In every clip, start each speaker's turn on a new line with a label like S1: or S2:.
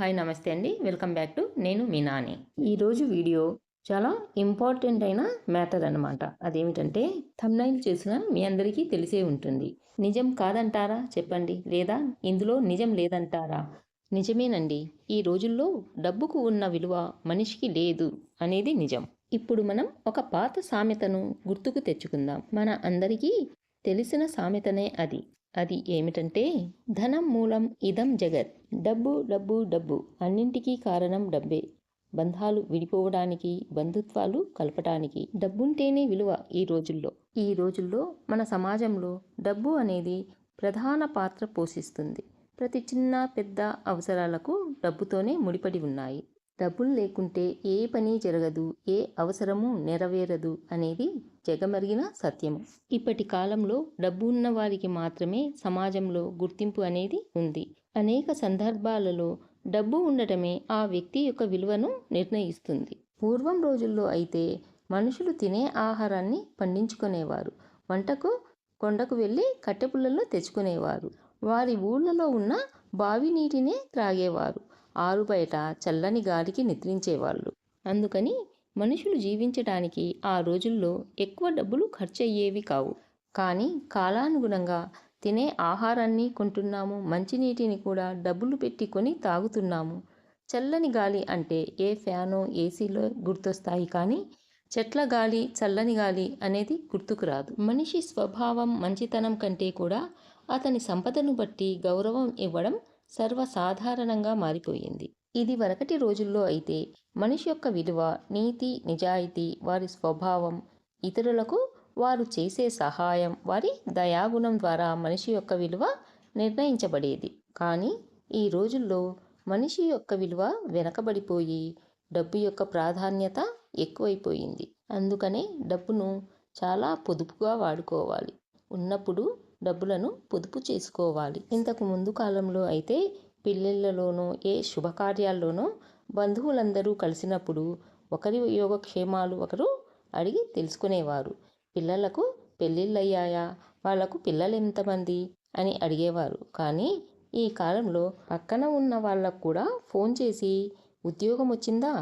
S1: Hi నమస్తే అండి. Welcome back to నేను మీ నాని. ఈరోజు వీడియో చాలా ఇంపార్టెంట్ అయిన మ్యాటర్ అనమాట అదేమిటంటే థమ్నైల్ చేసిన మీ అందరికీ తెలిసే ఉంటుంది. నిజం కాదంటారా? చెప్పండి. లేదా ఇందులో నిజం లేదంటారా? నిజమేనండి. ఈ రోజుల్లో డబ్బుకు ఉన్న విలువ మనిషికి లేదు అనేది నిజం. ఇప్పుడు మనం ఒక పాత సామెతను గుర్తుకు తెచ్చుకుందాం. మన అందరికీ తెలిసిన సామెతనే అది. అది ఏమిటంటే ధనం మూలం ఇదం జగత్. డబ్బు డబ్బు డబ్బు అన్నింటికీ కారణం డబ్బే. బంధాలు విడిపోవడానికి బంధుత్వాలు కలపడానికి డబ్బుంటేనే విలువ ఈ రోజుల్లో. ఈ రోజుల్లో మన సమాజంలో డబ్బు అనేది ప్రధాన పాత్ర పోషిస్తుంది. ప్రతి చిన్న పెద్ద అవసరాలకు డబ్బుతోనే ముడిపడి ఉన్నాయి. డబ్బులు లేకుంటే ఏ పని జరగదు ఏ అవసరము నెరవేరదు అనేది జగమరిగిన సత్యము. ఇప్పటి కాలంలో డబ్బు ఉన్న వారికి మాత్రమే సమాజంలో గుర్తింపు అనేది ఉంది. అనేక సందర్భాలలో డబ్బు ఉండటమే ఆ వ్యక్తి యొక్క విలువను నిర్ణయిస్తుంది. పూర్వం రోజుల్లో అయితే మనుషులు తినే ఆహారాన్ని పండించుకునేవారు. వంటకు కొండకు వెళ్ళి కట్టెపుల్లలు తెచ్చుకునేవారు. వారి ఊళ్ళలో ఉన్న బావి నీటినే త్రాగేవారు. ఆరు బయట చల్లని గాలికి నిద్రించేవాళ్ళు. అందుకని మనుషులు జీవించడానికి ఆ రోజుల్లో ఎక్కువ డబ్బులు ఖర్చు అయ్యేవి కావు. కానీ కాలానుగుణంగా తినే ఆహారాన్ని కొంటున్నాము మంచినీటిని కూడా డబ్బులు పెట్టి కొని తాగుతున్నాము. చల్లని గాలి అంటే ఏ ఫ్యానో ఏసీలో గుర్తొస్తాయి కానీ చెట్ల గాలి చల్లని గాలి అనేది గుర్తుకు రాదు. మనిషి స్వభావం మంచితనం కంటే కూడా అతని సంపదను బట్టి గౌరవం ఇవ్వడం సర్వసాధారణంగా మారిపోయింది. ఇది వరకటి రోజుల్లో అయితే మనిషి యొక్క విలువ నీతి నిజాయితీ వారి స్వభావం ఇతరులకు వారు చేసే సహాయం వారి దయాగుణం ద్వారా మనిషి యొక్క విలువ నిర్ణయించబడేది. కానీ ఈ రోజుల్లో మనిషి యొక్క విలువ వెనకబడిపోయి డబ్బు యొక్క ప్రాధాన్యత ఎక్కువైపోయింది. అందుకనే డబ్బును చాలా పొదుపుగా వాడుకోవాలి. ఉన్నప్పుడు డబ్బులను పొదుపు చేసుకోవాలి. ఇంతకు ముందు కాలంలో అయితే పెళ్ళిళ్ళలోనో ఏ శుభకార్యాల్లోనో బంధువులందరూ కలిసినప్పుడు ఒకరి యోగక్షేమాలు ఒకరు అడిగి తెలుసుకునేవారు. పిల్లలకు పెళ్ళిళ్ళయ్యాయా? వాళ్ళకు పిల్లలు ఎంతమంది? అని అడిగేవారు. కానీ ఈ కాలంలో పక్కన ఉన్న వాళ్ళకు కూడా ఫోన్ చేసి ఉద్యోగం వచ్చిందా?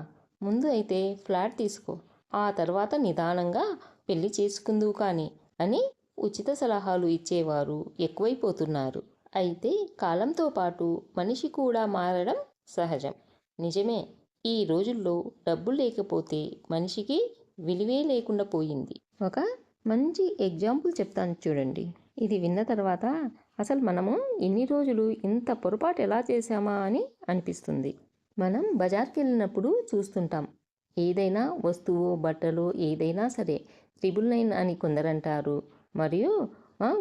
S1: ముందు అయితే ఫ్లాట్ తీసుకో. ఆ తర్వాత నిదానంగా పెళ్ళి చేసుకుందువు కానీ అని ఉచిత సలహాలు ఇచ్చేవారు ఎక్కువైపోతున్నారు. అయితే కాలంతో పాటు మనిషి కూడా మారడం సహజం. నిజమే ఈ రోజుల్లో డబ్బు లేకపోతే మనిషికి విలువే లేకుండా పోయింది. ఒక మంచి ఎగ్జాంపుల్ చెప్తాను చూడండి. ఇది విన్న తర్వాత అసలు మనము ఇన్ని రోజులు ఇంత పొరపాటు ఎలా చేశామా అని అనిపిస్తుంది. మనం బజార్కి వెళ్ళినప్పుడు చూస్తుంటాం. ఏదైనా వస్తువు బట్టలు ఏదైనా సరే ట్రిబుల్ నైన్ అని కొందరంటారు. మరియు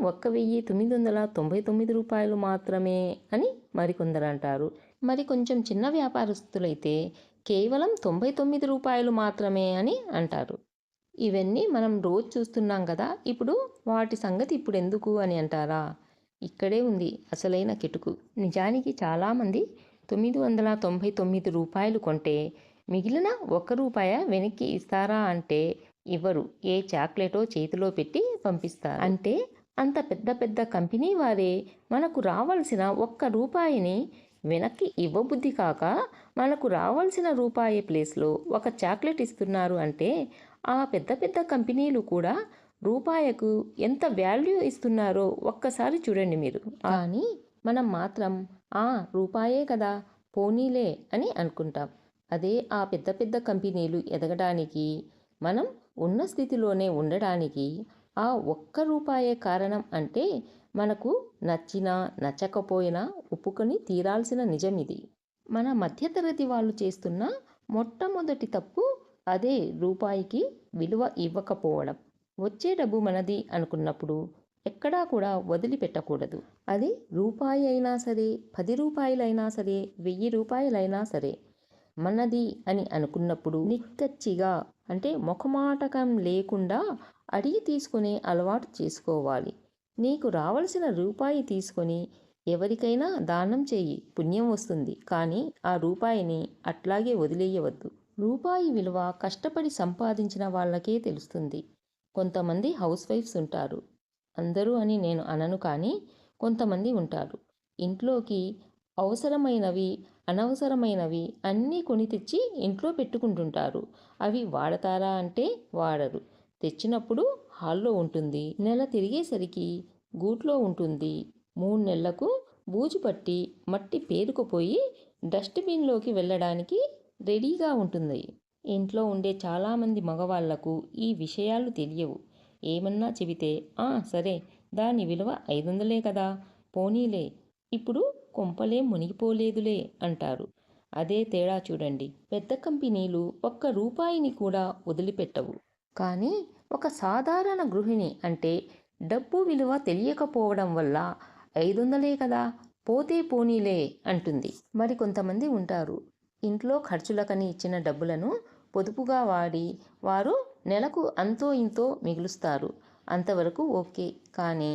S1: ఒక్క వెయ్యి తొమ్మిది వందల తొంభై తొమ్మిది రూపాయలు మాత్రమే అని మరికొందరు అంటారు మరి కొంచెం చిన్న వ్యాపారస్తులైతే కేవలం తొంభై తొమ్మిది రూపాయలు మాత్రమే అని అంటారు. ఇవన్నీ మనం రోజు చూస్తున్నాం కదా ఇప్పుడు వాటి సంగతి ఇప్పుడు ఎందుకు అని అంటారా? ఇక్కడే ఉంది అసలైన కిటుకు. నిజానికి చాలామంది తొమ్మిది వందల తొంభై తొమ్మిది రూపాయలు కొంటే మిగిలిన ఒక్క రూపాయ వెనక్కి ఇస్తారా అంటే ఇవ్వరు. ఏ చాక్లెటో చేతిలో పెట్టి పంపిస్తారు. అంటే అంత పెద్ద పెద్ద కంపెనీ వారే మనకు రావాల్సిన ఒక్క రూపాయిని వెనక్కి ఇవ్వబుద్ధి కాక మనకు రావాల్సిన రూపాయి ప్లేస్లో ఒక చాక్లెట్ ఇస్తున్నారు అంటే ఆ పెద్ద పెద్ద కంపెనీలు కూడా రూపాయకు ఎంత వాల్యూ ఇస్తున్నారో ఒక్కసారి చూడండి మీరు. కానీ మనం మాత్రం ఆ రూపాయే కదా పోనీలే అని అనుకుంటాం. అదే ఆ పెద్ద పెద్ద కంపెనీలు ఎదగడానికి మనం ఉన్న స్థితిలోనే ఉండడానికి ఆ ఒక్క రూపాయే కారణం అంటే మనకు నచ్చినా నచ్చకపోయినా ఒప్పుకొని తీరాల్సిన నిజం ఇది. మన మధ్యతరగతి వాళ్ళు చేస్తున్న మొట్టమొదటి తప్పు అదే రూపాయికి విలువ ఇవ్వకపోవడం. వచ్చే డబ్బు మనది అనుకున్నప్పుడు ఎక్కడా కూడా వదిలిపెట్టకూడదు. అది రూపాయి అయినా సరే పది రూపాయలైనా సరే వెయ్యి రూపాయలైనా సరే మనది అని అనుకున్నప్పుడు నిక్కచ్చిగా అంటే ముఖమాటకం లేకుండా అడిగి తీసుకునే అలవాటు చేసుకోవాలి. నీకు రావలసిన రూపాయి తీసుకొని ఎవరికైనా దానం చేయి పుణ్యం వస్తుంది. కానీ ఆ రూపాయిని అట్లాగే వదిలేయవద్దు. రూపాయి విలువ కష్టపడి సంపాదించిన వాళ్ళకే తెలుస్తుంది. కొంతమంది హౌస్ వైఫ్స్ ఉంటారు. అందరూ అని నేను అనను కానీ కొంతమంది ఉంటారు. ఇంట్లోకి అవసరమైనవి అనవసరమైనవి అన్నీ కొని తెచ్చి ఇంట్లో పెట్టుకుంటుంటారు. అవి వాడతారా అంటే వాడరు. తెచ్చినప్పుడు హాల్లో ఉంటుంది. నెల తిరిగేసరికి గూట్లో ఉంటుంది. మూడు నెలలకు బూజు పట్టి మట్టి పేరుకుపోయి డస్ట్బిన్లోకి వెళ్ళడానికి రెడీగా ఉంటుంది. ఇంట్లో ఉండే చాలామంది మగవాళ్ళకు ఈ విషయాలు తెలియవు. ఏమన్నా చెబితే ఆ సరే దాని విలువ ఐదు వందలే కదా పోనీలే. ఇప్పుడు కొంపలే మునిగిపోలేదులే అంటారు. అదే తేడా చూడండి. పెద్ద కంపెనీలు ఒక్క రూపాయిని కూడా వదిలిపెట్టవు. కానీ ఒక సాధారణ గృహిణి అంటే డబ్బు విలువ తెలియకపోవడం వల్ల ఐదు వందలే కదా పోతే పోనీలే అంటుంది. మరి కొంతమంది ఉంటారు. ఇంట్లో ఖర్చులకని ఇచ్చిన డబ్బులను పొదుపుగా వాడి వారు నెలకు అంతో ఇంతో మిగులుస్తారు. అంతవరకు ఓకే. కానీ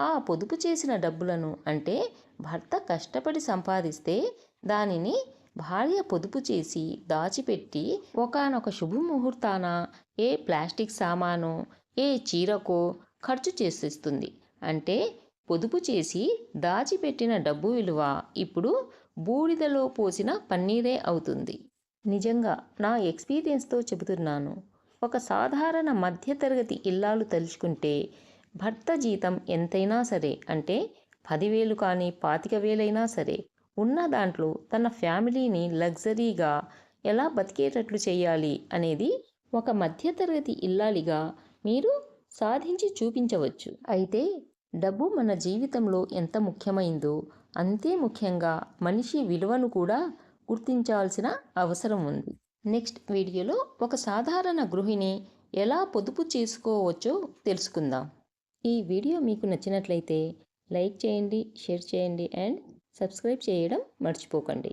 S1: ఆ పొదుపు చేసిన డబ్బులను అంటే భర్త కష్టపడి సంపాదిస్తే దానిని భార్య పొదుపు చేసి దాచిపెట్టి ఒకనొక శుభముహూర్తాన ఏ ప్లాస్టిక్ సామాను ఏ చీరకో ఖర్చు చేసేస్తుంది. అంటే పొదుపు చేసి దాచిపెట్టిన డబ్బు విలువ ఇప్పుడు బూడిదలో పోసిన పన్నీరే అవుతుంది. నిజంగా నా ఎక్స్పీరియన్స్తో చెబుతున్నాను. ఒక సాధారణ మధ్యతరగతి ఇల్లాలు తలుచుకుంటే భర్త జీతం ఎంతైనా సరే అంటే పదివేలు కానీ పాతిక వేలైనా సరే ఉన్న దాంట్లో తన ఫ్యామిలీని లగ్జరీగా ఎలా బతికేటట్లు చేయాలి అనేది ఒక మధ్యతరగతి ఇల్లాలిగా మీరు సాధించి చూపించవచ్చు. అయితే డబ్బు మన జీవితంలో ఎంత ముఖ్యమైందో అంతే ముఖ్యంగా మనిషి విలువను కూడా గుర్తించాల్సిన అవసరం ఉంది. నెక్స్ట్ వీడియోలో ఒక సాధారణ గృహిణి ఎలా పొదుపు చేసుకోవచ్చో తెలుసుకుందాం. ఈ వీడియో మీకు నచ్చినట్లయితే లైక్ చేయండి షేర్ చేయండి అండ్ సబ్స్క్రైబ్ చేయడం మర్చిపోకండి.